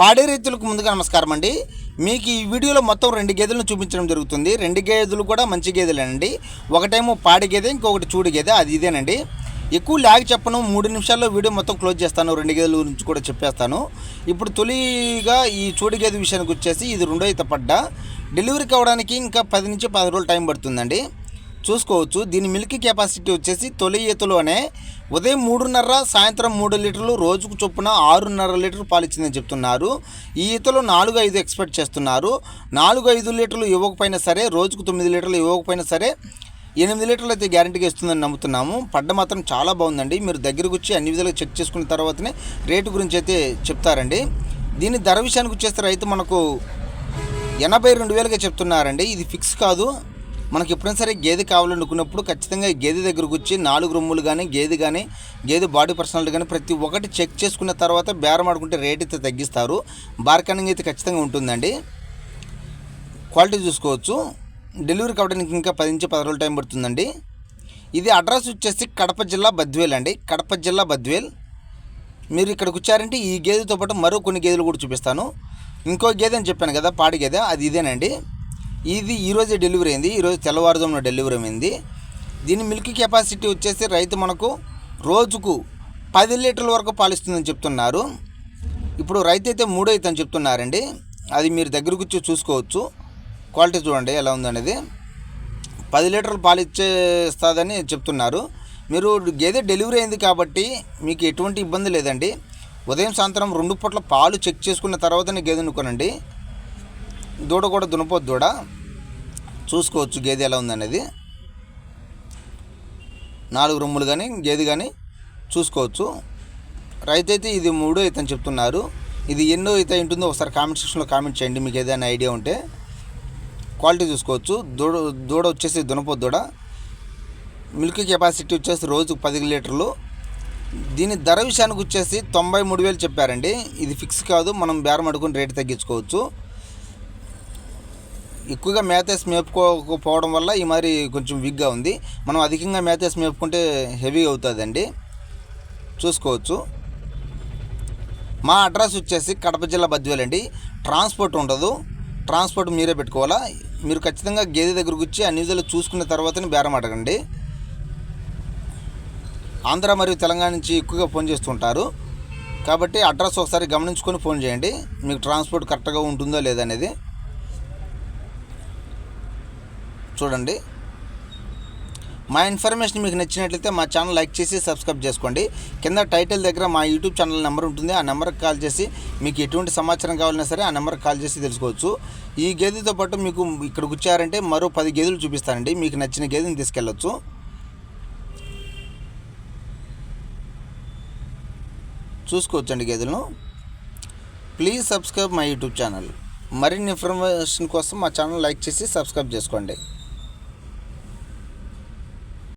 పాడే రైతులకు ముందుగా నమస్కారం అండి. మీకు ఈ వీడియోలో మొత్తం రెండు గేదెలను చూపించడం జరుగుతుంది. రెండు గేదెలు కూడా మంచి గేదెలేనండి. ఒకటేమో పాడి గేదె ఇంకొకటి చూడు గేదె అది ఇదేనండి. ఎక్కువ ల్యాగ్ చెప్పను మూడు నిమిషాల్లో వీడియో మొత్తం క్లోజ్ చేస్తాను రెండు గేదెల గురించి కూడా చెప్పేస్తాను. ఇప్పుడు తొలిగా ఈ చూడు గేదె విషయానికి వచ్చేసి ఇది రెండో ఈత పడ్డ. డెలివరీ కావడానికి ఇంకా పది నుంచి పది రోజులు టైం పడుతుందండి. చూసుకోవచ్చు దీని మిల్క్ కెపాసిటీ వచ్చేసి తొలి ఈతలోనే ఉదయం మూడున్నర సాయంత్రం మూడు లీటర్లు రోజుకు చొప్పున ఆరున్నర లీటర్ పాలు ఇచ్చిందని చెప్తున్నారు. ఈ ఈతలో నాలుగు ఐదు ఎక్స్పెక్ట్ చేస్తున్నారు. నాలుగు ఐదు లీటర్లు ఇవ్వకపోయినా సరే రోజుకు తొమ్మిది లీటర్లు ఇవ్వకపోయినా సరే ఎనిమిది లీటర్లు అయితే గ్యారంటీగా ఇస్తుందని నమ్ముతున్నాము. పడ్డ మాత్రం చాలా బాగుందండి. మీరు దగ్గరకు వచ్చి అన్ని విధాలుగా చెక్ చేసుకున్న తర్వాతనే రేటు గురించి అయితే చెప్తారండి. దీని ధర విషయానికి వచ్చేస్తే రైతు మనకు ఎనభై రెండు వేలుగా చెప్తున్నారండి. ఇది ఫిక్స్ కాదు. మనకి ఎప్పుడైనా సరే గేదె కావాలనుకున్నప్పుడు ఖచ్చితంగా గేదె దగ్గరకు వచ్చి నాలుగు రొమ్ములు కానీ గేదె కానీ గేదె బాడీ పర్సనాలిటీ కానీ ప్రతి ఒక్కటి చెక్ చేసుకున్న తర్వాత బేరం ఆడుకుంటే రేట్ అయితే తగ్గిస్తారు. బార్కనింగ్ అయితే ఖచ్చితంగా ఉంటుందండి. క్వాలిటీ చూసుకోవచ్చు. డెలివరీ కావడానికి ఇంకా పది నుంచి పది రోజులు టైం పడుతుందండి. ఇది అడ్రస్ వచ్చేసి కడప జిల్లా బద్వేల్ అండి. కడప జిల్లా బద్వేల్. మీరు ఇక్కడికి వచ్చారంటే ఈ గేదెతో పాటు మరో కొన్ని గేదెలు కూడా చూపిస్తాను. ఇంకో గేదె అని చెప్పాను కదా పాడి గేదె అది ఇదేనండి. ఇది ఈరోజే డెలివరీ అయింది. ఈరోజు తెల్లవారుజామున డెలివరీ అయింది. దీని మిల్క్ కెపాసిటీ వచ్చేసి రైతు మనకు రోజుకు పది లీటర్ల వరకు పాలిస్తుందని చెప్తున్నారు. ఇప్పుడు రైతు అయితే మూడో అయితే అని చెప్తున్నారండి. అది మీరు దగ్గరకు వచ్చి చూసుకోవచ్చు. క్వాలిటీ చూడండి ఎలా ఉందనేది. పది లీటర్లు పాలు ఇచ్చేస్తుందని చెప్తున్నారు. మీరు గేదె డెలివరీ అయింది కాబట్టి మీకు ఎటువంటి ఇబ్బంది లేదండి. ఉదయం సాయంత్రం రెండు పూట్ల పాలు చెక్ చేసుకున్న తర్వాతనే గేదెను కొనండి దూడ కూడా దునపోద్దు దూడ. చూసుకోవచ్చు గేదె ఎలా ఉందనేది. నాలుగు రొమ్ములు కానీ గేదె కానీ చూసుకోవచ్చు. రైతు అయితే ఇది మూడో అయితే అని చెప్తున్నారు. ఇది ఎన్నో అయితే ఉంటుందో ఒకసారి కామెంట్ సెక్షన్లో కామెంట్ చేయండి. మీకు ఏదైనా ఐడియా ఉంటే క్వాలిటీ చూసుకోవచ్చు. దూడ దూడ వచ్చేసి దునపోద్దు దూడ. మిల్క్ కెపాసిటీ వచ్చేసి రోజుకు పది లీటర్లు. దీని ధర విషయానికి వచ్చేసి తొంభై మూడు వేలు చెప్పారండి. ఇది ఫిక్స్ కాదు. మనం బేరం అడుగుని రేటు తగ్గించుకోవచ్చు. ఎక్కువగా మేతేసి మేపుకోకపోవడం వల్ల ఈ మరి కొంచెం వీక్గా ఉంది. మనం అధికంగా మేతేసి మేపుకుంటే హెవీ అవుతుందండి. చూసుకోవచ్చు. మా అడ్రస్ వచ్చేసి కడప జిల్లా బద్వేలండి. ట్రాన్స్పోర్ట్ ఉండదు. ట్రాన్స్పోర్ట్ మీరే పెట్టుకోవాలా? మీరు ఖచ్చితంగా గేదె దగ్గరకు వచ్చి అన్ని విధాలు చూసుకున్న తర్వాతనే బేరం అడగండి ఆంధ్ర మరియు తెలంగాణ నుంచి ఎక్కువగా ఫోన్ చేస్తుంటారు. కాబట్టి అడ్రస్ ఒకసారి గమనించుకొని ఫోన్ చేయండి. మీకు ట్రాన్స్పోర్ట్ కరెక్ట్గా ఉంటుందో లేదనేది చూడండి. మా ఇన్ఫర్మేషన్ మీకు నచ్చినట్లయితే మా ఛానల్ లైక్ చేసి సబ్స్క్రైబ్ చేసుకోండి. కింద టైటిల్ దగ్గర మా యూట్యూబ్ ఛానల్ నెంబర్ ఉంటుంది. ఆ నెంబర్కి కాల్ చేసి మీకు ఎటువంటి సమాచారం కావాలన్నా సరే ఆ నెంబర్కి కాల్ చేసి తెలుసుకోవచ్చు. ఈ గేదెతో పాటు మీకు ఇక్కడికి వచ్చారంటే మరో పది గేదెలు చూపిస్తానండి. మీకు నచ్చిన గేదెని తీసుకెళ్ళొచ్చు. చూసుకోవచ్చండి గేదెలను. Please subscribe my YouTube channel. మరిన్ని ఇన్ఫర్మేషన్ కోసం మా ఛానల్ లైక్ చేసి సబ్స్క్రైబ్ చేసుకోండి.